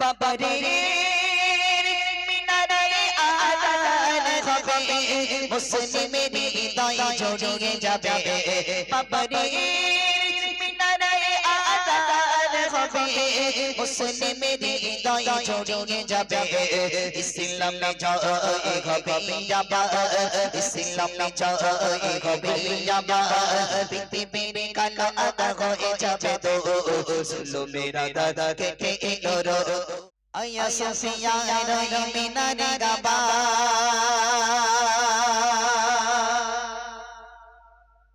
বাবারে মুসলিমের হৃদয় জড়িয়ে যাবে। বাবারে মুসলিমের হৃদয় জড়িয়ে যাবে। ইসলাম জয় হবে যাবা ইসলাম জয় হবে যাবা পৃথিবীর কালো আদা হয়ে যাবে তো। জুলুমের দাদা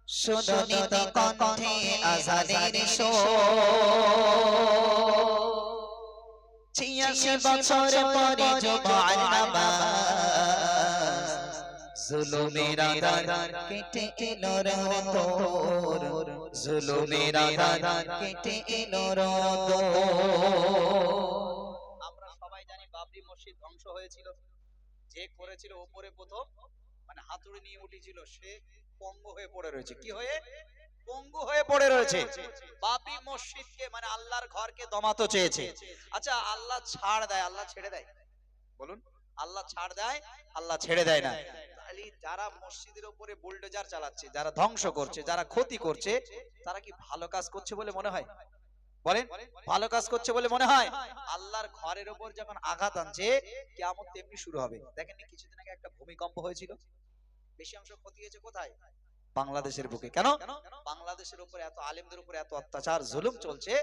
সুদনিত কণ্ঠে আজানের শো ছিয়াশি বছর পরে জবান নামাজ। জুলুমের আদার কেটে এলো তোর জুলুমের আদার কেটে এলো আমরা সবাই জানি বাবরি মসজিদ ধ্বংস হয়েছিল। যে করেছিল ওপরে প্রথম মানে হাতুড়ি নিয়ে উঠেছিল, সে পঙ্গু হয়ে পড়ে রয়েছে। কি হয়ে? পঙ্গু হয়ে পড়ে রয়েছে। বাবরি মসজিদকে মানে আল্লাহর ঘরকে দমাতে চেয়েছে। আচ্ছা আল্লাহ ছাড় দেয়, আল্লাহ ছেড়ে দেয়। বলুন। আল্লাহ ছাড় দেয়, আল্লাহ ছেড়ে দেয় না। যারা মসজিদের উপরে বুলডোজার চালাচ্ছে, যারা ধ্বংস করছে, যারা ক্ষতি করছে, তারা কি ভালো কাজ করছে বলে মনে হয়? বলেন, ভালো কাজ করছে বলে মনে হয়? আল্লাহর ঘরের উপর যখন আঘাত আনছে কেমন তেমনি শুরু হবে। দেখেননি কিছুদিন আগে একটা ভূমিকম্প হয়েছিল? বেশি অংশ ক্ষতি হয়েছে কোথায়? বাংলাদেশের বুকে। কেন? বাংলাদেশের উপর এত আলেমদের উপর এত অত্যাচার, জুলুম চলছে,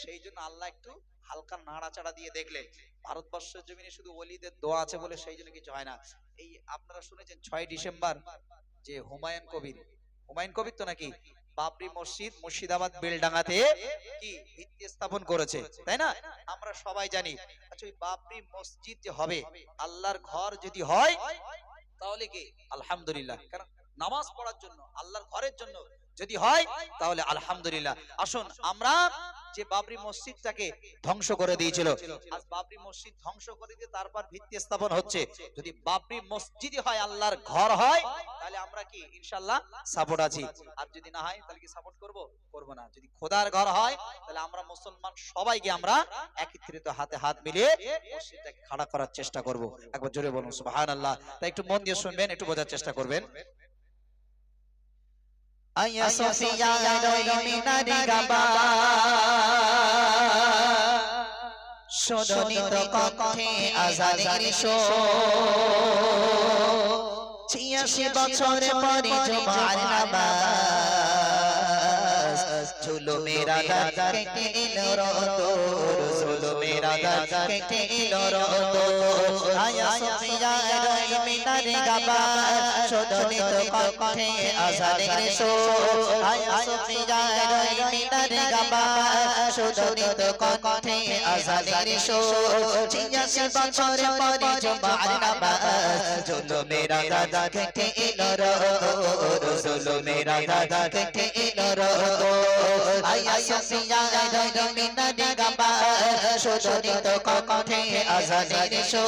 সেই জন্য আল্লাহ একটু হালকা নাড়াচাড়া দিয়ে দেখলেন ভারতবর্ষের জমিনে শুধু ওলিদের দোয়া আছে বলে সেই জন্য কিছু হয় না। এই আপনারা শুনেছেন ছয় ডিসেম্বর যে হুমায়ুন কবির। হুমায়ুন কবির তো নাকি বাবরি মসজিদ, মুর্শিদাবাদ, বেলডাঙ্গাতে কি ভিত্তি স্থাপন করেছে, তাই না? আমরা সবাই জানি। আচ্ছা ওই বাবরি মসজিদ যে হবে, আল্লাহর ঘর যদি হয়, তাহলে কি? আলহামদুলিল্লাহ। কারণ নামাজ পড়ার জন্য, আল্লাহর ঘরের জন্য যদি হয়, তাহলে আলহামদুলিল্লাহ। আসুন, আমরা যে বাবরি মসজিদটাকে ধ্বংস করে দিয়েছিল, আজ বাবরি মসজিদ ধ্বংস করে দিয়ে তারপর ভিত্তি স্থাপন হচ্ছে। যদি বাবরি মসজিদই হয়, আল্লাহর ঘর হয়, তাহলে আমরা কি ইনশাল্লাহ সাপোর্ট আছি। আর যদি না হয়, তাহলে কি সাপোর্ট করব? করব না। যদি খোদার ঘর হয়, তাহলে আমরা মুসলমান সবাইকে আমরা একত্রিত হাতে হাত মিলিয়ে মসজিদটাকে খাড়া করার চেষ্টা করব। একবার জোরে বলুন, সুবহানাল্লাহ। তাই একটু মন দিয়ে শুনবেন, একটু বোঝার চেষ্টা করবেন। আয়া সোফিয়া রমিনারি গাবা সুদনিত কণ্ঠে আজানের শো ছিয়াশি বছর পরে জমার নামাজ ঝুলো মেরা দাদা কেটে এলো রতর ঝুলো মেরা দাদা কেটে এলো রতর আয়া সোফিয়া রমিনারি গাবা। সুদনিত কণ্ঠে আজানের শো আয়া সোফিয়া রমিনারি গাবা। সুদনিত কণ্ঠে আজানের শো ছিয়াশি বছর পরে জমার নামাজ। ঝুলো মেরা দাদা কেটে এলো ঝুলো মেরা দাদা কেটে এলো সুদনিত কণ্ঠে আজানের শো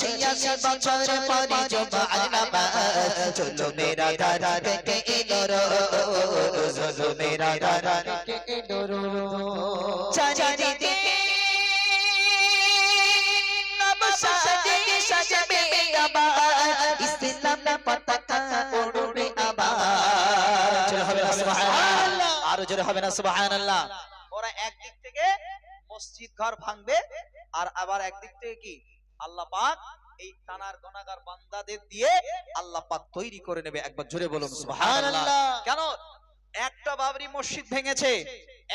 ছিয়াশি বছর পরে জমার মেরা দাদা কেটে এলো চারিদিকে নবসাদে সাজবে আবার। ইসলাম পতাকা উড়বে আবার। জোরে হবে না সুবহানাল্লাহ। আরও জোরে হবে না সুবহানাল্লাহ। ওরা একদিক থেকে মসজিদ ঘর ভাঙবে আর আবার একদিক থেকে কি? আল্লাহ পাক এই তানার গনাগার বান্দাদের দিয়ে আল্লাহ পাক তৈরি করে নেবে। একবার জোরে বলুন সুবহানাল্লাহ। কেন? একটা বাবরি মসজিদ ভেঙেছে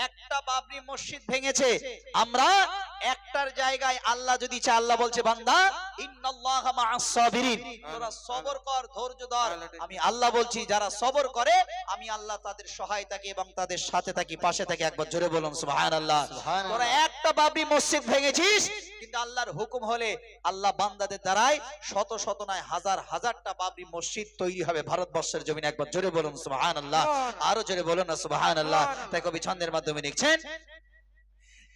একটা বাবরি মসজিদ ভেঙেছে। আমরা একটার জায়গায় আল্লাহ যদি চায় আল্লাহ বলছে বান্দা ইন্নাল্লাহা মা'আস সাবিরিন। তোরা সবর কর ধৈর্য ধর। আমি আল্লাহ বলছি যারা সবর করে আমি আল্লাহ তাদের এবং তাদের সাথে থাকি পাশে থাকি। একবার জোরে বলুন সুবহানাল্লাহ। তোরা একটা বাবরি মসজিদ ভেঙেছিস কিন্তু আল্লাহর হুকুম হলে আল্লাহ বান্দাদের দ্বারাই শত শত নয় হাজার হাজারটা বাবরি মসজিদ তৈরি হবে ভারতবর্ষের জমিনে। একবার জোরে বলুন সুবহানাল্লাহ। আরও জোরে বলুন না সুবহানাল্লাহ। তাই কবি ছন্দের মাধ্যমে লিখছেন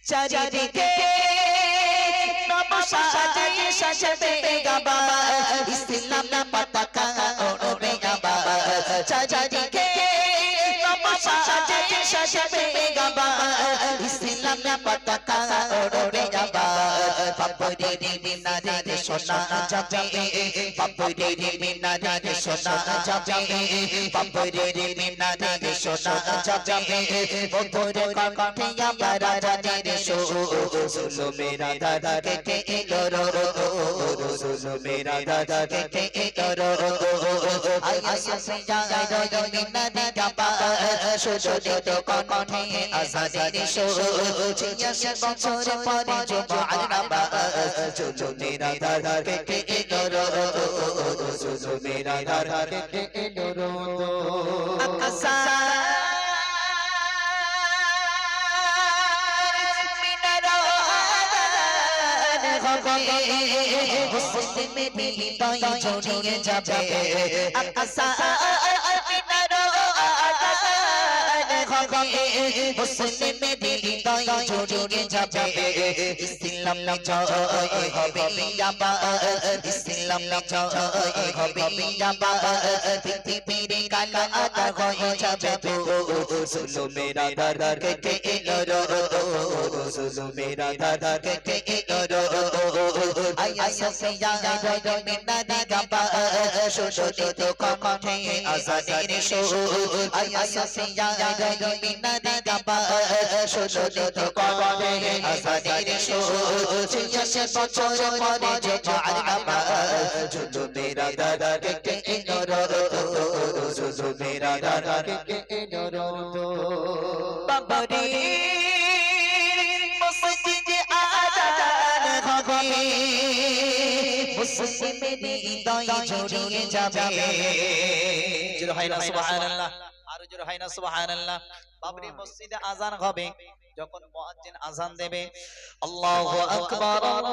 চারিদিকে নবসাদে সাজবে আবার ইসলাম পতাকা উড়বে আবার চারিদিকে নবসাদে সাজবে পতাকা রে সোনা যাবে বাবরে রে মিনারে রে সোনা যাবে বাবরে রে মিনারে রে সোনা যাবে বন্ধুরে কণ্ঠে আমার রাজা রে সো সুলো মেরা দাদা কে কে এলো রো সুলো মেরা দাদা কে কে এলো রো আই আসে যায় রো মিনারে যাবা সুলো তো কণ্ঠে আজাদে সো ছিয়াশি বছর পরে জুমার নামাজ চলো মেরা দাদা কে কে এলো রো চলো মেরা দাদা কে কে এলো রো মুসলিমে হৃদয় জড়িয়ে যাবে আকাশা মুসলিমে হৃদয় জড়িয়ে যাবে ইসলাম জয় হবে জিন্দাবাদ ইসলাম জয় হবে জিন্দাবাদ পৃথিবীর কালা আদা হয়ে যাবে তো সুলো মেরা দাদা কে কে এলো সুলো মেরা দাদা কে কে এলো আয়া সফিয়া রয় মিনা দিগাবা শোষো তো কমঠে আজাদের শো আয়া সফিয়া রয় মিনা দিগাবা শোষো তো কমঠে আজাদের শো বছর পরে যে চার নামা জুজু মেরা দাদা কে কে এলো জুজু মেরা দাদা কে কে এলো বাবারে মসজিদে আজান হবে মুসলিমের হৃদয় জড়িয়ে যাবে জোরে হয় না সুবহানাল্লাহ। হয় না সুবহানাল্লাহ। বাবরি মসজিদে আজান হবে যখন মুয়াজ্জিন আজান দেবে আল্লাহু আকবার আল্লাহু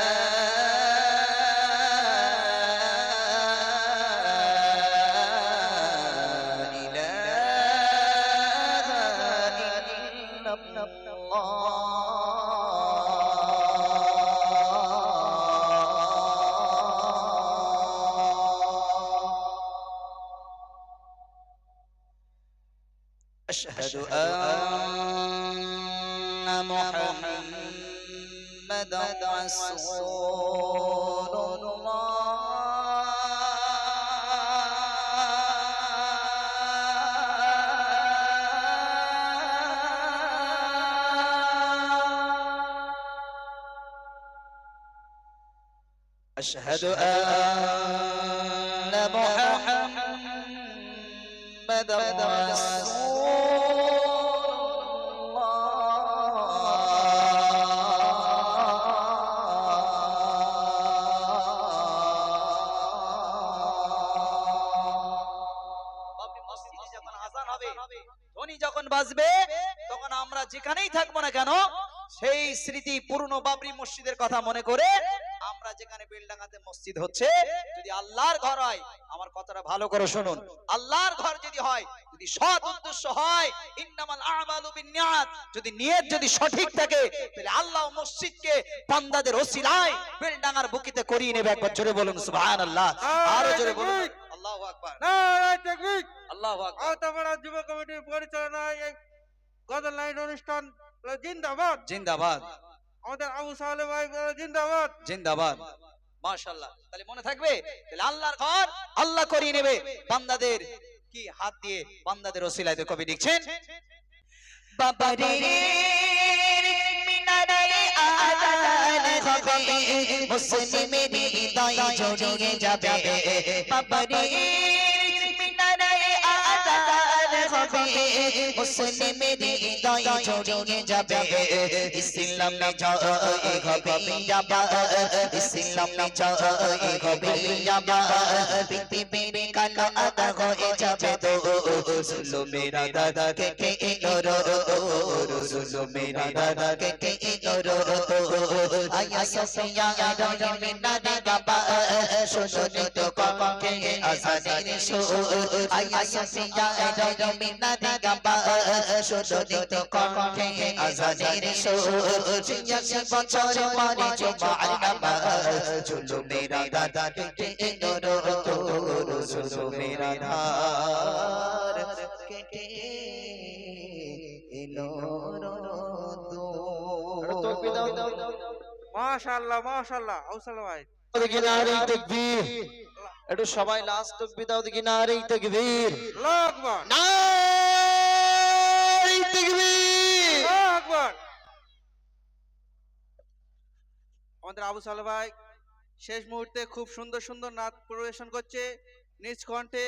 أشهد أن محمدا رسول أشهد أن محمدا رسول ধ্বনি যখন বাজবে তখন আমরা যেখানেই থাকবো না কেন সেই স্মৃতি পুরনো বাবরি মসজিদের কথা মনে করে আমরা যেখানে বেলডাঙ্গাতে মসজিদ হচ্ছে যদি আল্লাহর ঘর হয় আমার কথাটা ভালো করে শুনুন। আল্লাহর ঘর যদি হয় যদি সৎ উদ্দেশ্য হয় ইন্নামাল আমালু বিন্নিয়াত যদি নিয়ত যদি সঠিক থাকে তাহলে আল্লাহ মসজিদকে বান্দাদের ওসিলায় বেলডাঙ্গার বুকিতে করিয়ে নেবে। একবার জোরে বলুন সুবহানাল্লাহ। আরও জোরে বলুন আল্লাহু আকবার। নারায় তাকবীর। আল্লাহু আকবার। আওতাপাড়া যুব কমিটির পরিচালনায় গদর লাইন অনুষ্ঠান জিন্দাবাদ। জিন্দাবাদ। আমাদের আবু ভাই জিন্দাবাদ। জিন্দাবাদ। মাশাআল্লাহ। তাহলে মনে থাকবে? তাহলে আল্লাহর ঘর আল্লাহ করিয়ে নেবে। বান্দাদের কি হাত দিয়ে বান্দাদের ওসিলায় কবি লিখছেন? বাবারে মিনারে আদান হবে, মুসলিমের হৃদয় জড়িয়ে যাবে। বাবারে মিনারে আদান হবে হৃদয় জড়িয়ে যাবে ইসলামে জয় হবে যাবা ইসলামে জয় হবে যাবা পৃথিবীর কালো আদা হয়ে যাবে তো সুলো মেরা দাদা কে কে ইনোরো সুলো মেরা দাদা কে কে ইনোরো আয়া সফিয়া রয় মিনা দাবা শোনো তো কমকে আসানের শো আয়া সফিয়া রয় মিনা দাবা শোনো তো কমকে আসানের শো ছিয়াশি বছর পরে জমার নামাজ চলো মেরা দাদা কে কে ইনোরো সুলো মেরা ধার কে কে মাশাআল্লাহ মাশাআল্লাহ আউসাল্লাহ ভাই দেখি নারী তকবীর একটু সবাই লাস্ট তকবীর দাও দেখি রে তকবীর। নারী তকবীর। আমাদের আবু সাল ভাই শেষ মুহূর্তে খুব সুন্দর সুন্দর নাচ পরিবেশন করছে। নিজ কণ্ঠে